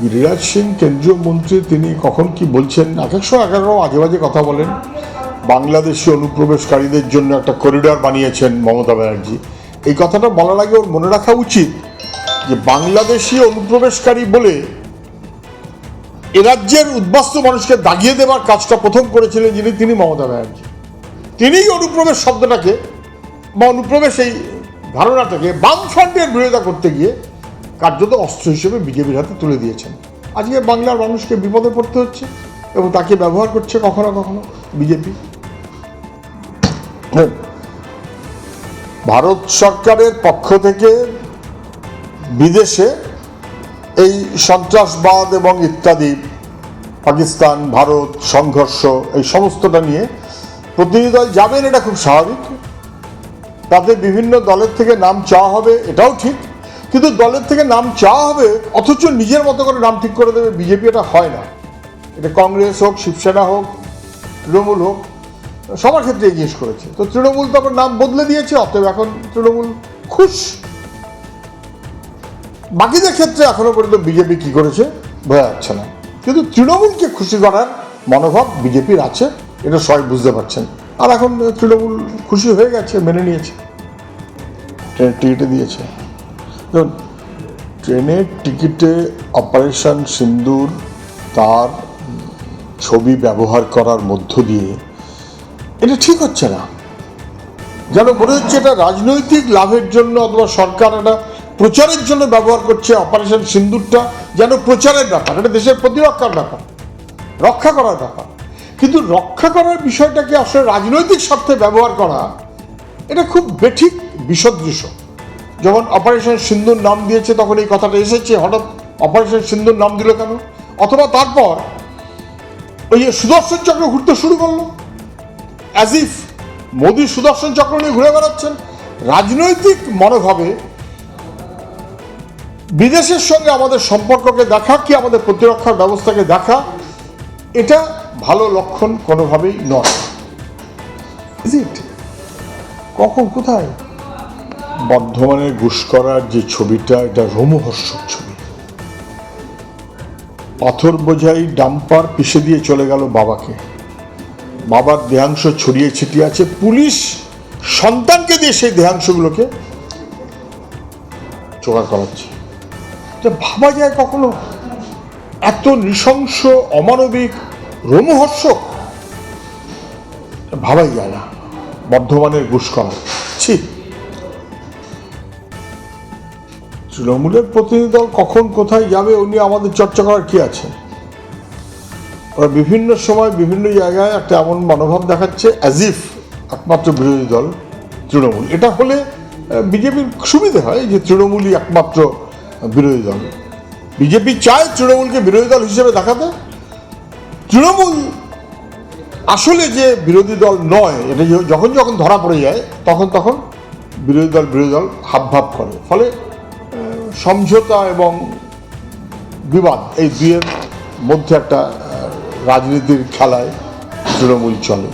গিরিরাজ সিং, কেন্দ্রীয় মন্ত্রী, তিনি কখন কি বলছেন? এক এক সময় এক এক আজে বাজে কথা বলেন। বাংলাদেশি অনুপ্রবেশকারীদের জন্য একটা করিডর বানিয়েছেন মমতা ব্যানার্জি। এই কথাটা বলার আগে ওর মনে রাখা উচিত যে বাংলাদেশি অনুপ্রবেশকারী বলে এ রাজ্যের উদ্বাস্তু মানুষকে দাগিয়ে দেওয়ার কাজটা প্রথম করেছিলেন যিনি, তিনি মমতা ব্যানার্জি। তিনিই অনুপ্রবেশ শব্দটাকে বা অনুপ্রবেশ এই ধারণাটাকে বামফ্রন্টের বিরোধিতা করতে গিয়ে কার্যত অস্ত্র হিসেবে বিজেপির হাতে তুলে দিয়েছেন। আজকে বাংলার মানুষকে বিপদে পড়তে হচ্ছে এবং তাকে ব্যবহার করছে কখনো কখনো বিজেপি। ভারত সরকারের পক্ষ থেকে বিদেশে এই সন্ত্রাসবাদ এবং ইত্যাদি, পাকিস্তান, ভারত, সংঘর্ষ, এই সমস্তটা নিয়ে প্রতিনিধি দল যাবেন, এটা খুব স্বাভাবিক। তাতে বিভিন্ন দলের থেকে নাম চাওয়া হবে, এটাও ঠিক। কিন্তু দলের থেকে নাম চাওয়া হবে, অথচ নিজের মতো করে নাম ঠিক করে দেবে বিজেপি এটা হয় না। এটা কংগ্রেস হোক, শিবসেনা হোক, তৃণমূল হোক, সবার ক্ষেত্রে জিজ্ঞেস করেছে। তো তৃণমূল তখন নাম বদলে দিয়েছে, অতএব এখন তৃণমূল খুশ। বাকিদের ক্ষেত্রে এখনও পর্যন্ত বিজেপি কি করেছে, বোঝা যাচ্ছে না। কিন্তু তৃণমূলকে খুশি করার মনোভাব বিজেপির আছে, এটা সবাই বুঝতে পারছেন। আর এখন তৃণমূল খুশি হয়ে গেছে, মেনে নিয়েছে। টিকিটে দিয়েছে। ট্রেনের টিকিটে অপারেশন সিন্দুর তার ছবি ব্যবহার করার মধ্য দিয়ে, এটা ঠিক হচ্ছে না। যেন মনে হচ্ছে এটা রাজনৈতিক লাভের জন্য অথবা সরকার এটা প্রচারের জন্য ব্যবহার করছে অপারেশন সিন্দুরটা, যেন প্রচারের ব্যাপার, এটা দেশের প্রতিরক্ষার ব্যাপার, রক্ষা করার ব্যাপার। কিন্তু রক্ষা করার বিষয়টাকে আসলে রাজনৈতিক স্বার্থে ব্যবহার করা, এটা খুব বেঠিক, বিসদৃশ। যখন অপারেশন সিন্ধুর নাম দিয়েছে, তখন এই কথাটা এসেছে। হঠাৎ অপারেশন সিন্ধুর নাম দিল কেন? অথবা তারপর ওই যে সুদর্শন চক্র ঘুরতে শুরু করল। অ্যাজ ইফ মোদী সুদর্শন চক্র নিয়ে ঘুরে বেড়াচ্ছেন। রাজনৈতিক মনোভাবে বিদেশের সঙ্গে আমাদের সম্পর্ককে দেখা কি আমাদের প্রতিরক্ষার ব্যবস্থাকে দেখা, এটা ভালো লক্ষণ কোনোভাবেই নয়? কখন? কোথায়? বর্ধমানের ঘুষ করার যে ছবিটা, এটা রোমহর্ষক ছবি। পাথর বোঝাই ডাম্পার পিষে দিয়ে চলে গেল বাবাকে। বাবার দেহাংশ ছড়িয়ে ছিটিয়ে আছে, পুলিশ সন্তানকে দিয়ে সেই দেহাংশগুলোকে জোগাড় করাচ্ছে। ভাবা যায় কখনো? এত নৃশংস, অমানবিক, রোমহর্ষক? ভাবাই যায় না। বর্ধমানের ঘুষ করা ছি। তৃণমূলের প্রতিনিধি দল কখন কোথায় যাবে নিয়ে আমাদের চর্চা করার কি আছে? ওরা বিভিন্ন সময় বিভিন্ন জায়গায় একটা এমন মনোভাব দেখাচ্ছে অ্যাজ ইফ একমাত্র বিরোধী দল তৃণমূল। এটা হলে বিজেপির সুবিধে হয় যে তৃণমূলই একমাত্র বিরোধী দল। বিজেপি চায় তৃণমূলকে বিরোধী দল হিসেবে দেখাতে। তৃণমূল আসলে যে বিরোধী দল নয়, এটা যখন যখন ধরা পড়ে যায়, তখন তখন বিরোধী দল বিরোধী দল হাবভাব করে। ফলে সমঝোতা এবং বিবাদ এই দুয়ের মধ্যে একটা রাজনীতির খেলায় তৃণমূল চলে।